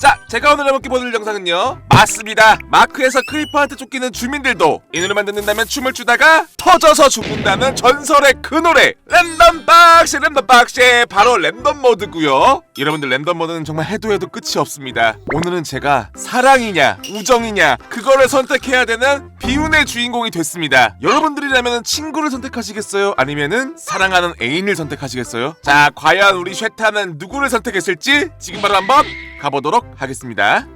자, 제가 오늘 해볼게 보여드릴 영상은요. 맞습니다. 마크에서 크리퍼한테 쫓기는 주민들도 이 노래만 듣는다면 춤을 추다가 터져서 죽는다는 전설의 그 노래 랜덤 박스 랜덤 박스 바로 랜덤 모드고요. 여러분들 랜덤 모드는 정말 해도 해도 끝이 없습니다. 오늘은 제가 사랑이냐 우정이냐 그거를 선택해야 되는 비운의 주인공이 됐습니다. 여러분들이라면 친구를 선택하시겠어요? 아니면은 사랑하는 애인을 선택하시겠어요? 자, 과연 우리 쉐타는 누구를 선택했을지 지금 바로 한번 가보도록 하겠습니다.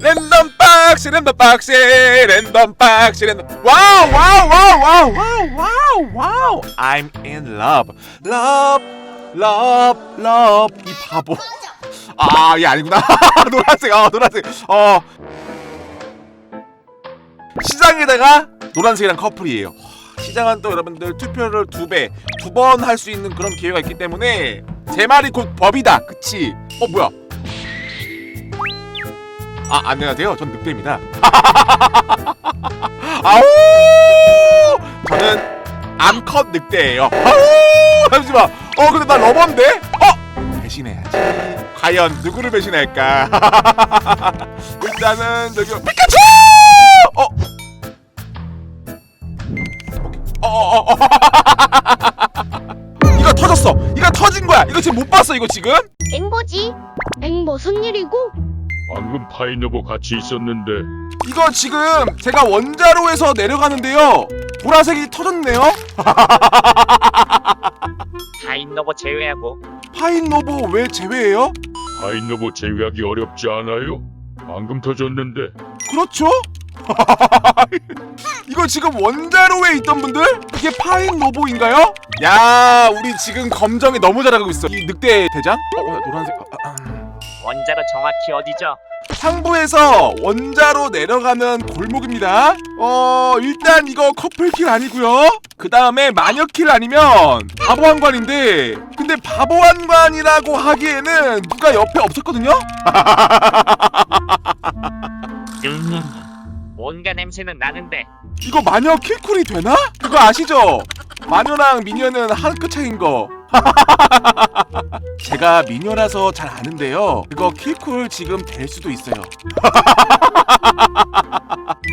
랜덤 박스 랜덤 박스 랜덤 박스 랜덤 와우 와우 와우 와우 와우 와우 와우. I'm in love. Love love love. 이 바보. 아얘 아니구나. 노란색 어 노란색. 어. 시장에다가 노란색이랑 커플이에요. 시장은 또 여러분들 투표를 두 배 두 번 할 수 있는 그런 기회가 있기 때문에 제 말이 곧 법이다. 그치? 어 뭐야 아 안녕하세요? 전 늑대입니다. 아우! 저는 암컷 늑대예요. 아우! 잠시만. 어 근데 나 러버인데? 어! 배신해야지. 과연 누구를 배신할까? 일단은 저기 피카츄! 어 어어어. 이거 터졌어. 이거 터진 거야. 이거 지금 못 봤어 이거 지금? 앵보지? 앵 무슨 일이고? 방금 파이너보 같이 있었는데 이거 지금 제가 원자로에서 내려가는데요 보라색이 터졌네요 다인너버 제외하고 파인노보 왜 제외해요? 파이너보 제외하기 어렵지 않아요? 방금 터졌는데 그렇죠? 이거 지금 원자로에 있던 분들? 이게 파인노보인가요? 야 우리 지금 검정이 너무 잘하고 있어 이 늑대 대장? 어, 어 노란색 아, 아, 음. 원자로 정확히 어디죠? 상부에서 원자로 내려가는 골목입니다. 어 일단 이거 커플킬 아니고요. 그 다음에 마녀킬 아니면 바보 한관인데 근데 바보 한관이라고 하기에는 누가 옆에 없었거든요. 음, 뭔가 냄새는 나는데 이거 마녀 킬쿨이 되나? 그거 아시죠? 마녀랑 미녀는 한끗 차이인 거. 제가 미녀라서 잘 아는데요. 이거 킬쿨 지금 될 수도 있어요.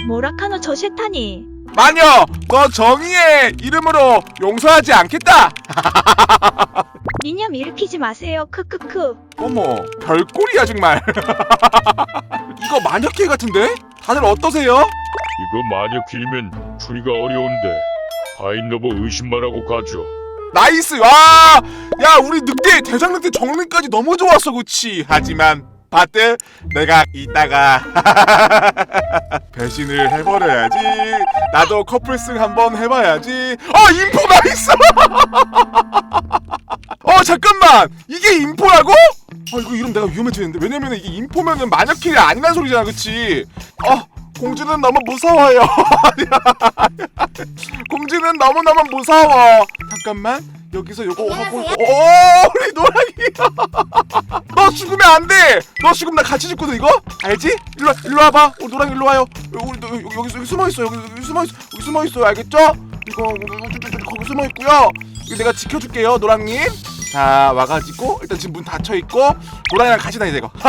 뭐라카노 저 셰타니 마녀, 너 정의의 이름으로 용서하지 않겠다. 미념 일으키지 마세요 크크크 어머, 별꼴이야 정말. 이거 마녀캐 같은데? 다들 어떠세요? 이거 마녀 길면 추리가 어려운데 파이너보 의심만 하고 가죠 나이스. 와, 야 우리 늑대 대장 늑대 정리까지 너무 좋았어, 그치? 하지만 바트, 내가 이따가 배신을 해버려야지. 나도 커플승 한번 해봐야지. 어, 인포 나이스. 어, 잠깐만. 이게 인포라고? 어, 이거 이름 내가 위험해지는데. 왜냐면 이게 인포면은 마녀킬이 아니란 소리잖아, 그치? 어, 공주는 너무 무서워요. 공주는 너무너무 무서워. 잠깐만. 여기서 요거 하고 있고. 오, 우리 노랑이. 너 죽으면 안 돼. 너 죽으면 나 같이 죽거든 이거. 알지? 일로 와, 일로 와 봐. 우리 노랑이 일로 와요. 우리 너, 여기, 여기, 여기 숨어 있어. 여기, 여기 숨어 있어. 여기 숨어 있어. 알겠죠? 이거 거기 숨어 있고요. 이거 내가 지켜줄게요, 노랑님. 자 와가지고 일단 지금 문 닫혀 있고 노랑이랑 같이 다니자 이거.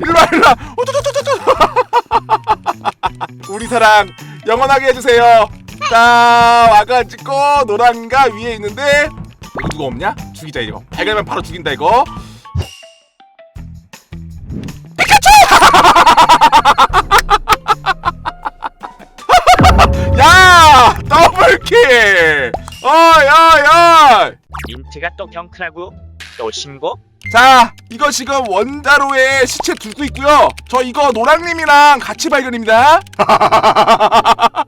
일로 와, 일로 와. 오토토토토토. 우리 사랑 영원하게 해주세요. 자 와가지고 노랑이가 위에 있는데 누가 없냐? 죽이자 이거. 발견하면 바로 죽인다 이거. 피카츄! 야 더블킬! 어야야! 민트가 또 경크라고 또 신고? 자 이거 지금 원자로에 시체 두고 있고요. 저 이거 노랑님이랑 같이 발견입니다.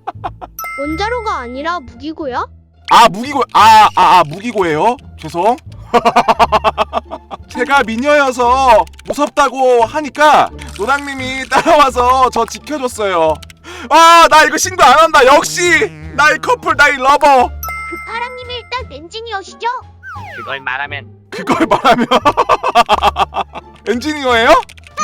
원자로가 아니라 무기고요? 아 무기고 아아 아, 아, 무기고예요. 죄송. 제가 미녀여서 무섭다고 하니까 노랑님이 따라와서 저 지켜줬어요. 아 나 이거 신고 안 한다. 역시 나의 커플 나의 러버. 그 파랑님이 일단 엔지니어시죠? 그걸 말하면 그걸 말하면 엔지니어예요?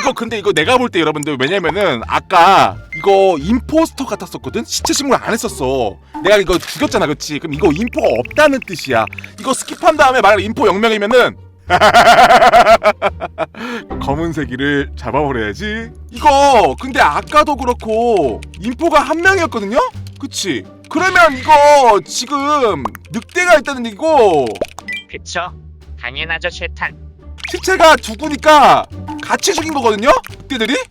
이거 근데 이거 내가 볼 때 여러분들 왜냐면은 아까 이거 임포스터 같았었거든 시체 신고를 안 했었어 내가 이거 죽였잖아 그치 그럼 이거 인포가 없다는 뜻이야 이거 스킵한 다음에 만약 인포 0명이면은 검은색이를 잡아버려야지. 이거 근데 아까도 그렇고 인포가 한 명이었거든요. 그치? 그러면 이거 지금 늑대가 있다는 얘기고 그쵸? 당연하죠 쉐탄. 시체가 두구니까 같이 죽인 거거든요? 늑대들이?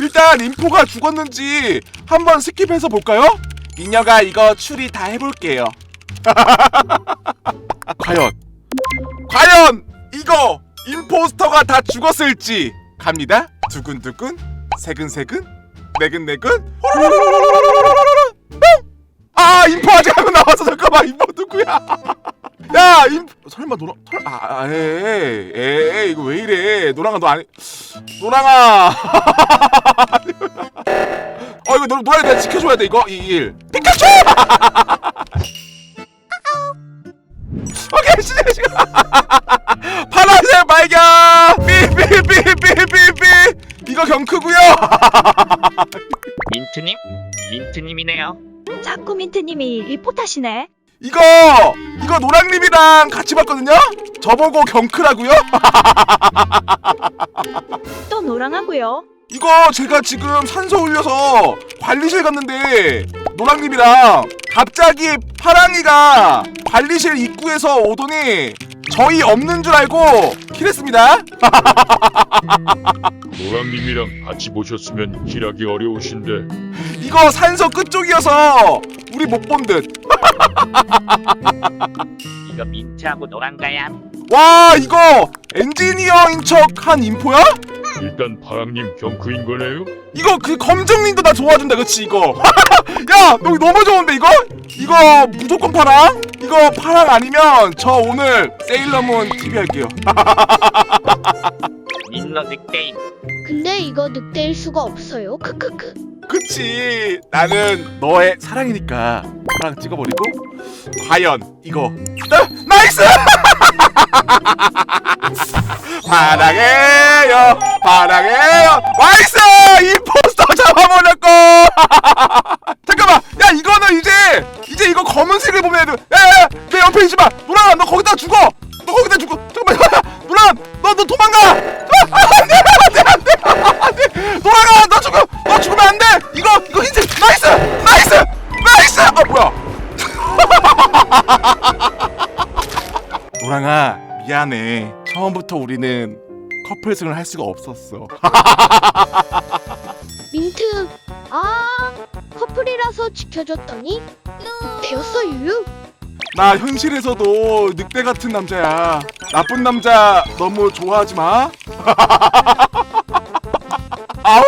일단 인포가 죽었는지 한번 스킵해서 볼까요? 미녀가 이거 추리 다 해볼게요. 과연 과연 이거 임포스터가 다 죽었을지 갑니다. 두근두근 세근세근 네근네근 호로로로로로로로로로로로로로 뿅! 아 인포 아직 안 나왔어 잠깐만 인포 누구야? 야, 임 설마 노랑 설 아, 아, 에이, 에이, 이거 왜 이래? 노랑아 너 아니 노랑아. 어 이거 노 노랑이 내가 지켜줘야 돼 이거 이 일. 피카츄! 오케이 시작 시작. 파란색 발견. 삐삐삐삐삐삐. 이거 경크고요. 민트님? 민트님이네요. 자꾸 민트님이 리포트하시네. 이거 이거 노랑님이랑 같이 봤거든요. 저보고 경크라고요? 또 노랑하고요. 이거 제가 지금 산소 올려서 관리실 갔는데 노랑님이랑 갑자기 파랑이가 관리실 입구에서 오더니 저희 없는 줄 알고 킬했습니다. 노랑님이랑 같이 보셨으면 킬하기 어려우신데 이거 산소 끝쪽이어서 우리 못 본 듯. 이거 민트하고 노랑 가야. 와 이거 엔지니어인 척 한 인포야? 일단 파랑님 경크인 거네요? 이거 그 검정님도 나 도와준다 그치 이거 야너 너무 좋은데 이거? 이거 무조건 파랑? 이거 파랑 아니면 저 오늘 세일러문 TV 할게요 민러 늑대인. 근데 이거 늑대일 수가 없어요. 크크크. 그치 나는 너의 사랑이니까 파랑 찍어버리고 과연 이거 나, 나이스 파랑해요. 나이스! 임포스터 잡아버렸고! 잠깐만! 야 이거는 이제 이제 이거 검은색을 보면 돼 야야야 내 옆에 있지마! 노랑아 너 거기다 죽어! 너 거기다 죽어! 잠깐만 노랑 너너 도망가! 안돼 안돼 안돼! 안돼! 노랑아 너 죽어 너 죽으면 안돼! 이거 이거 흰색! 나이스! 나이스! 나이스! 아 뭐야? 노랑아 미안해. 처음부터 우리는 커플승을 할 수가 없었어 민트. 아, 커플이라서 지켜줬더니 늑대였어 유유. 나 현실에서도 늑대 같은 남자야 나쁜 남자 너무 좋아하지 마 아우